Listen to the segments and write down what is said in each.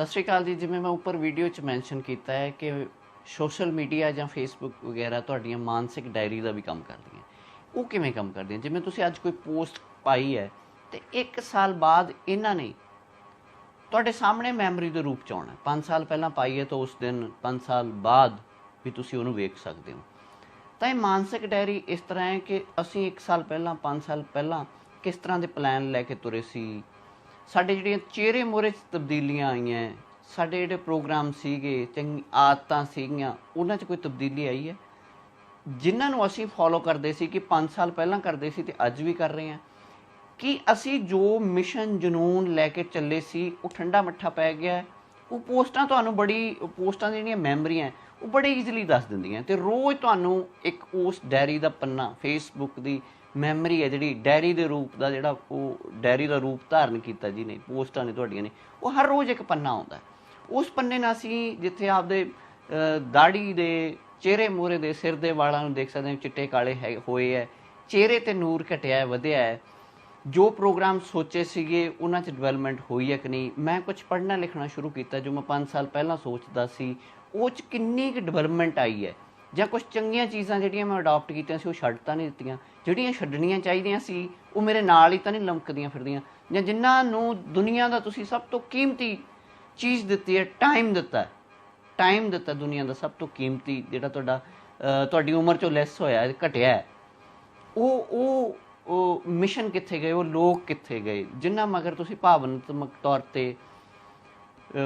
ਸਤਿ ਸ਼੍ਰੀ ਅਕਾਲ ਜੀ। ਜਿਵੇਂ ਮੈਂ ਉੱਪਰ ਵੀਡੀਓ 'ਚ ਮੈਂਸ਼ਨ ਕੀਤਾ ਹੈ ਕਿ ਸੋਸ਼ਲ ਮੀਡੀਆ ਜਾਂ ਫੇਸਬੁੱਕ ਵਗੈਰਾ ਤੁਹਾਡੀਆਂ ਮਾਨਸਿਕ ਡਾਇਰੀ ਦਾ ਵੀ ਕੰਮ ਕਰਦੀਆਂ। ਉਹ ਕਿਵੇਂ ਕੰਮ ਕਰਦੀਆਂ? ਜਿਵੇਂ ਤੁਸੀਂ ਅੱਜ ਕੋਈ ਪੋਸਟ ਪਾਈ ਹੈ ਤੇ 1 ਸਾਲ ਬਾਅਦ ਇਹਨਾਂ ਨੇ ਤੁਹਾਡੇ ਸਾਹਮਣੇ ਮੈਮਰੀ ਦੇ ਰੂਪ ਚ ਆਉਣਾ 5 ਸਾਲ ਪਹਿਲਾਂ ਪਾਈ ਹੈ ਤਾਂ ਉਸ ਦਿਨ 5 ਸਾਲ ਬਾਅਦ ਵੀ ਤੁਸੀਂ ਉਹਨੂੰ ਵੇਖ ਸਕਦੇ ਹੋ। ਤਾਂ ਇਹ ਮਾਨਸਿਕ ਡਾਇਰੀ ਇਸ ਤਰ੍ਹਾਂ ਹੈ ਕਿ ਅਸੀਂ 1 ਸਾਲ ਪਹਿਲਾਂ 5 ਸਾਲ ਪਹਿਲਾਂ ਕਿਸ ਤਰ੍ਹਾਂ ਦੇ ਪਲਾਨ ਲੈ ਕੇ ਤੁਰੇ ਸੀ ਸਾਡੇ ਜਿਹੜੀਆਂ ਚਿਹਰੇ ਮੋਰੇ 'ਚ ਤਬਦੀਲੀਆਂ ਆਈਆਂ ਸਾਡੇ ਜਿਹੜੇ ਪ੍ਰੋਗਰਾਮ ਸੀਗੇ, ਚੰਗੀ ਆਦਤਾਂ ਸੀਗੀਆਂ, ਉਹਨਾਂ 'ਚ ਕੋਈ ਤਬਦੀਲੀ ਆਈ ਹੈ ਜਿਨ੍ਹਾਂ ਨੂੰ ਅਸੀਂ ਫੋਲੋ ਕਰਦੇ ਸੀ ਕਿ 5 ਸਾਲ ਪਹਿਲਾਂ ਕਰਦੇ ਸੀ ਤੇ ਅੱਜ ਵੀ ਕਰ ਰਹੇ ਹਾਂ ਕਿ ਅਸੀਂ ਜੋ ਮਿਸ਼ਨ ਜਨੂਨ ਲੈ ਕੇ ਚੱਲੇ ਸੀ, ਉਹ ਠੰਡਾ ਮੱਠਾ ਪੈ ਗਿਆ ਉਹ ਪੋਸਟਾਂ ਤੁਹਾਨੂੰ ਬੜੀ, ਪੋਸਟਾਂ ਦੀਆਂ ਜਿਹੜੀਆਂ ਮੈਮਰੀਆਂ ਉਹ ਬੜੇ ਈਜ਼ੀਲੀ ਦੱਸ ਦਿੰਦੀਆਂ ਤੇ ਰੋਜ਼ ਤੁਹਾਨੂੰ ਇੱਕ ਉਸ ਡਾਇਰੀ ਦਾ ਪੰਨਾ ਫੇਸਬੁੱਕ ਦੀ ਮੈਮਰੀ ਹੈ ਜਿਹੜੀ ਡਾਇਰੀ ਦੇ ਰੂਪ ਦਾ ਜਿਹੜਾ ਉਹ ਡਾਇਰੀ ਦਾ ਰੂਪ ਧਾਰਨ ਕੀਤਾ ਜੀ ਨੇ, ਪੋਸਟਾਂ ਨੇ ਤੁਹਾਡੀਆਂ ਨੇ, ਉਹ ਹਰ ਰੋਜ਼ ਇੱਕ ਪੰਨਾ ਆਉਂਦਾ ਉਸ ਪੰਨੇ ਨਾਲ ਅਸੀਂ ਜਿੱਥੇ ਆਪਦੇ ਦਾੜੀ ਦੇ, ਚਿਹਰੇ ਮੂਹਰੇ ਦੇ, ਸਿਰ ਦੇ ਵਾਲਾਂ ਨੂੰ ਦੇਖ ਸਕਦੇ ਹਾਂ, ਚਿੱਟੇ ਕਾਲੇ ਹੈ, ਹੋਏ ਹੈ, ਚਿਹਰੇ ਤੇ ਨੂਰ ਘਟਿਆ ਵਧਿਆ ਹੈ। ਜੋ ਪ੍ਰੋਗਰਾਮ ਸੋਚੇ ਸੀਗੇ, ਉਹਨਾਂ 'ਚ ਡਿਵੈਲਪਮੈਂਟ ਹੋਈ ਹੈ ਕਿ ਨਹੀਂ? ਮੈਂ ਕੁਝ ਪੜ੍ਹਨਾ ਲਿਖਣਾ ਸ਼ੁਰੂ ਕੀਤਾ, ਜੋ ਮੈਂ 5 ਸਾਲ ਪਹਿਲਾਂ ਸੋਚਦਾ ਸੀ, ਉਹ 'ਚ ਕਿੰਨੀ ਕੁ ਡਿਵੈਲਪਮੈਂਟ ਆਈ ਹੈ? ਜਾਂ ਕੁਝ ਚੰਗੀਆਂ ਚੀਜ਼ਾਂ ਜਿਹੜੀਆਂ ਮੈਂ ਅਡਾਪਟ ਕੀਤੀਆਂ ਸੀ, ਉਹ ਛੱਡ ਤਾਂ ਨਹੀਂ ਦਿੱਤੀਆਂ। ਜਿਹੜੀਆਂ ਛੱਡਣੀਆਂ ਚਾਹੀਦੀਆਂ ਸੀ, ਉਹ ਮੇਰੇ ਨਾਲ ਹੀ ਤਾਂ ਨਹੀਂ ਲਮਕਦੀਆਂ ਫਿਰਦੀਆਂ। ਜਾਂ ਜਿਨ੍ਹਾਂ ਨੂੰ ਦੁਨੀਆ ਦਾ ਤੁਸੀਂ ਸਭ ਤੋਂ ਕੀਮਤੀ ਚੀਜ਼ ਦਿੱਤੀ ਹੈ ਟਾਈਮ ਦਿੱਤਾ ਟਾਈਮ ਦਿੱਤਾ ਦੁਨੀਆ ਦਾ ਸਭ ਤੋਂ ਕੀਮਤੀ, ਜਿਹੜਾ ਤੁਹਾਡਾ ਤੁਹਾਡੀ ਉਮਰ ਚੋਂ ਲੈਸ ਹੋਇਆ, ਘਟਿਆ ਉਹ ਉਹ ਉਹ ਮਿਸ਼ਨ ਕਿੱਥੇ ਗਏ, ਉਹ ਲੋਕ ਕਿੱਥੇ ਗਏ, ਜਿਨ੍ਹਾਂ ਮਗਰ ਤੁਸੀਂ ਭਾਵਨਾਤਮਕ ਤੌਰ ਤੇ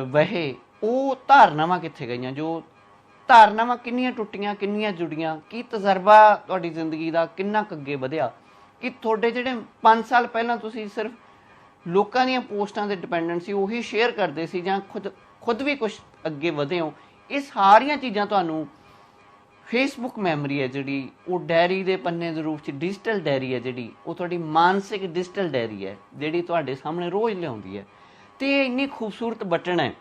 ਵਹੇ, ਉਹ ਧਾਰਨਾਵਾਂ ਕਿੱਥੇ ਗਈਆਂ, ਜੋ ਧਾਰਨਾਵਾਂ ਕਿੰਨੀਆਂ ਟੁੱਟੀਆਂ, ਕਿੰਨੀਆਂ ਜੁੜੀਆਂ, ਕੀ ਤਜਰਬਾ ਤੁਹਾਡੀ ਜ਼ਿੰਦਗੀ ਦਾ ਕਿੰਨਾ ਕੁ ਅੱਗੇ ਵਧਿਆ? ਕਿ ਤੁਹਾਡੇ ਜਿਹੜੇ 5 ਸਾਲ ਪਹਿਲਾਂ ਤੁਸੀਂ ਸਿਰਫ ਲੋਕਾਂ ਦੀਆਂ ਪੋਸਟਾਂ ਤੇ ਡਿਪੈਂਡੈਂਟ ਸੀ, ਉਹੀ ਸ਼ੇਅਰ ਕਰਦੇ ਸੀ ਜਾਂ ਖੁਦ ਖੁਦ ਵੀ ਕੁਝ ਅੱਗੇ ਵਧੇ ਹੋ? ਇਹ ਸਾਰੀਆਂ ਚੀਜ਼ਾਂ ਤੁਹਾਨੂੰ ਫੇਸਬੁੱਕ ਮੈਮਰੀ ਹੈ ਜਿਹੜੀ, ਉਹ ਡਾਇਰੀ ਦੇ ਪੰਨੇ ਦੇ ਰੂਪ ਚ ਡਿਜੀਟਲ ਡਾਇਰੀ ਹੈ ਜਿਹੜੀ, ਉਹ ਤੁਹਾਡੀ ਮਾਨਸਿਕ ਡਿਜੀਟਲ ਡਾਇਰੀ ਹੈ, ਜਿਹੜੀ ਤੁਹਾਡੇ ਸਾਹਮਣੇ ਰੋਜ਼ ਲਿਆਉਂਦੀ ਹੈ। ਤੇ ਇਹ ਇੰਨੀ ਖੂਬਸੂਰਤ ਬਟਨ ਹੈ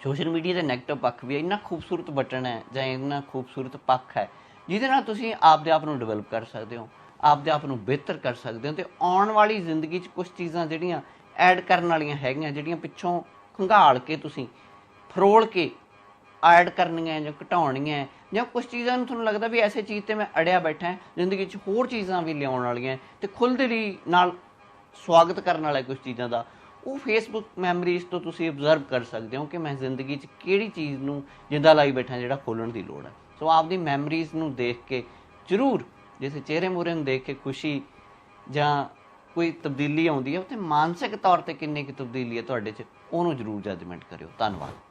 ਸੋਸ਼ਲ ਮੀਡੀਆ ਦੇ ਨੈਗੇਟਿਵ ਪੱਖ ਵੀ ਹੈ ਇੰਨਾ ਖੂਬਸੂਰਤ ਬਟਨ ਹੈ ਜਾਂ ਇੰਨਾ ਖੂਬਸੂਰਤ ਪੱਖ ਹੈ, ਜਿਹਦੇ ਨਾਲ ਤੁਸੀਂ ਆਪਦੇ ਆਪ ਨੂੰ ਡਿਵੈਲਪ ਕਰ ਸਕਦੇ ਹੋ, ਆਪਦੇ ਆਪ ਨੂੰ ਬਿਹਤਰ ਕਰ ਸਕਦੇ ਹੋ ਤੇ ਆਉਣ ਵਾਲੀ ਜ਼ਿੰਦਗੀ 'ਚ ਕੁਝ ਚੀਜ਼ਾਂ ਜਿਹੜੀਆਂ ਐਡ ਕਰਨ ਵਾਲੀਆਂ ਹੈਗੀਆਂ, ਜਿਹੜੀਆਂ ਪਿੱਛੋਂ ਖੰਗਾਲ ਕੇ ਤੁਸੀਂ, ਫਰੋਲ ਕੇ ਐਡ ਕਰਨੀਆਂ ਜਾਂ ਘਟਾਉਣੀਆਂ, ਜਾਂ ਕੁਝ ਚੀਜ਼ਾਂ ਨੂੰ ਤੁਹਾਨੂੰ ਲੱਗਦਾ ਵੀ ਐਸੇ ਚੀਜ਼ ਤੇ ਮੈਂ ਅੜਿਆ ਬੈਠਾ ਹਾਂ, ਜ਼ਿੰਦਗੀ 'ਚ ਹੋਰ ਚੀਜ਼ਾਂ ਵੀ ਲਿਆਉਣ ਵਾਲੀਆਂ ਤੇ ਖੁੱਲ੍ਹਦਿਲੀ ਨਾਲ ਸਵਾਗਤ ਕਰਨ ਵਾਲਾ ਕੁਝ ਚੀਜ਼ਾਂ ਦਾ ਉਹ ਫੇਸਬੁੱਕ ਮੈਮਰੀਜ਼ ਤੋਂ ਤੁਸੀਂ ਅਬਜ਼ਰਵ ਕਰ ਸਕਦੇ ਹੋ ਕਿ ਮੈਂ ਜ਼ਿੰਦਗੀ 'ਚ ਕਿਹੜੀ ਚੀਜ਼ ਨੂੰ ਜਿੰਦਾ ਲਾਈ ਬੈਠਾ ਜਿਹੜਾ ਖੋਲਣ ਦੀ ਲੋੜ ਹੈ। ਸੋ ਆਪਦੀ ਮੈਮਰੀਜ਼ ਨੂੰ ਦੇਖ ਕੇ ਜ਼ਰੂਰ ਜਿਵੇਂ ਚਿਹਰੇ ਮੂਹਰੇ ਨੂੰ ਦੇਖ ਕੇ ਖੁਸ਼ੀ ਜਾਂ ਕੋਈ ਤਬਦੀਲੀ ਆਉਂਦੀ ਹੈ ਉੱਥੇ ਮਾਨਸਿਕ ਤੌਰ ਤੇ ਕਿੰਨੀ ਕੁ ਤਬਦੀਲੀ ਹੈ ਤੁਹਾਡੇ 'ਚ, ਉਹਨੂੰ ਜ਼ਰੂਰ ਜੱਜਮੈਂਟ ਕਰਿਓ। ਧੰਨਵਾਦ।